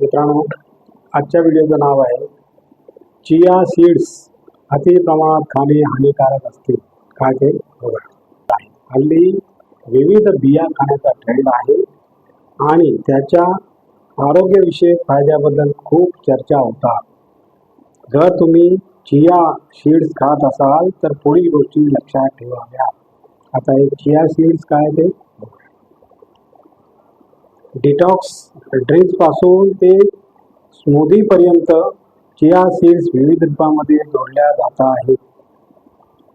मित्रांनो आजच्या व्हिडिओचं नाव आहे चिया सीड्स अति प्रमाणात खाणे हानिकारक असते काय ते? बघा. हल्ली विविध बिया खाण्याचा ट्रेंड आहे आणि त्याच्या आरोग्यविषयक फायद्याबद्दल खूप चर्चा होतात. जर तुम्ही चिया सीड्स खात असाल तर पुढील गोष्टी लक्षात ठेवाव्या. आता हे चिया सीड्स काय ते? डिटॉक्स ड्रिंक्सपासून ते स्मूदीपर्यंत चिया सीड्स विविध रूपामध्ये जोडल्या जात आहेत.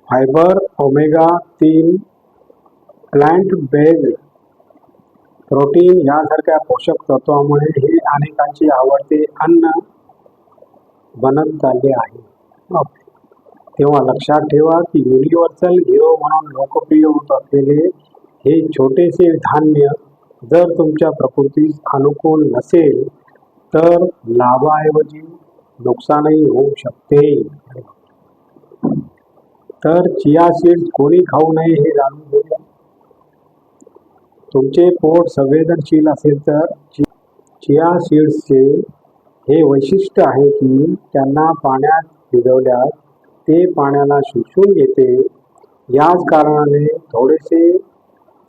फायबर ओमेगा तीन प्लांट बेज प्रोटीन यासारख्या पोषक तत्वामुळे हे अनेकांचे आवडते अन्न बनत चालले आहे. तेव्हा लक्षात ठेवा की युनिव्हर्सल हिरो म्हणून लोकप्रिय होत असलेले हे छोटेसे धान्य जर तुमच्या प्रकृतीस अनुकूल नसेल तर लाभाऐवजी नुकसानही होऊ शकते. तर चिया सीड्स कोणी खाऊ नये हे जाणून घेऊया. तुमचे पोट संवेदनशील असेल तर चिया सीड्सचे हे वैशिष्ट्य आहे की त्यांना पाण्यात भिजवल्यास ते पाण्याला शोषून घेते. याच कारणाने थोडेसे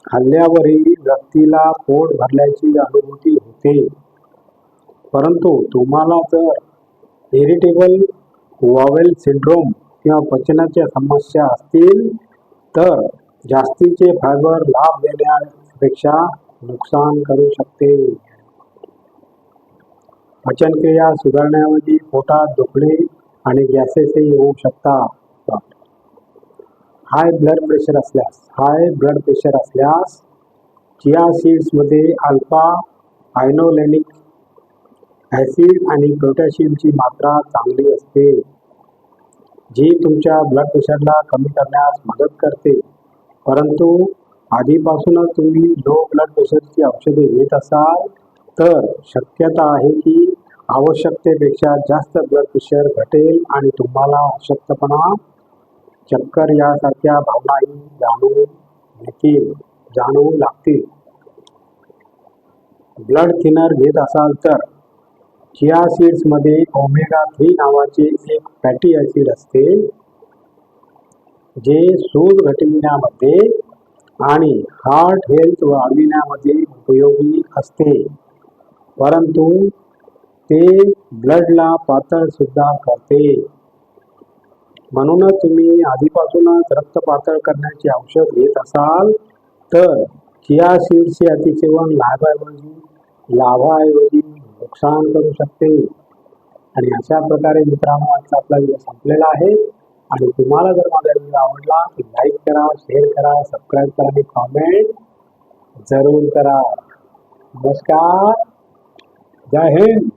खाल्ल्यावरही व्यक्तीला पोट भरल्याची अनुभूती होते. परंतु तुम्हाला जर इरिटेबल वॉवेल सिंड्रोम किंवा पचनाच्या समस्या असतील तर जास्तीचे फायबर लाभ देण्यापेक्षा नुकसान करू शकते. पचनक्रिया सुधारण्यामध्ये पोटात दुखणे आणि गॅसेसही होऊ शकतात. हाय ब्लड प्रेशर असल्यास हाय ब्लड प्रेशर असल्यास चिया सीड्समध्ये अल्फा आयनोलेनिक ॲसिड आणि पोटॅशियमची मात्रा चांगली असते जी तुमच्या ब्लड प्रेशरला कमी करण्यास मदत करते. परंतु आधीपासूनच तुम्ही लो ब्लड प्रेशरची औषधे घेत असाल तर शक्यता आहे की आवश्यकतेपेक्षा जास्त ब्लड प्रेशर घटेल आणि तुम्हाला अशक्तपणा चक्कर यासारख्या भावनाही जाणून घेतील जाणवू लागतील. ब्लड थिनर घेत असाल तर चिया सीड्समध्ये ओमेगा थ्री नावाचे एक फॅटी ॲसिड असते जे सूज घटविण्यामध्ये आणि हार्ट हेल्थ वाढविण्यामध्ये उपयोगी असते. परंतु ते ब्लडला पातळ सुद्धा करते. म्हणूनच तुम्ही आधीपासूनच रक्त पातळ करण्याचे औषध घेत असाल तर चिया सीडचे अतिसेवन लाभाऐवजी लाभाऐवजी नुकसान करू शकते. आणि अशा प्रकारे मित्रांनो आजचा आपला व्हिडिओ संपलेला आहे. आणि तुम्हाला जर माझा व्हिडिओ आवडला तर लाईक करा शेअर करा सबस्क्राईब करा आणि कॉमेंट जरूर करा. नमस्कार. जय हिंद.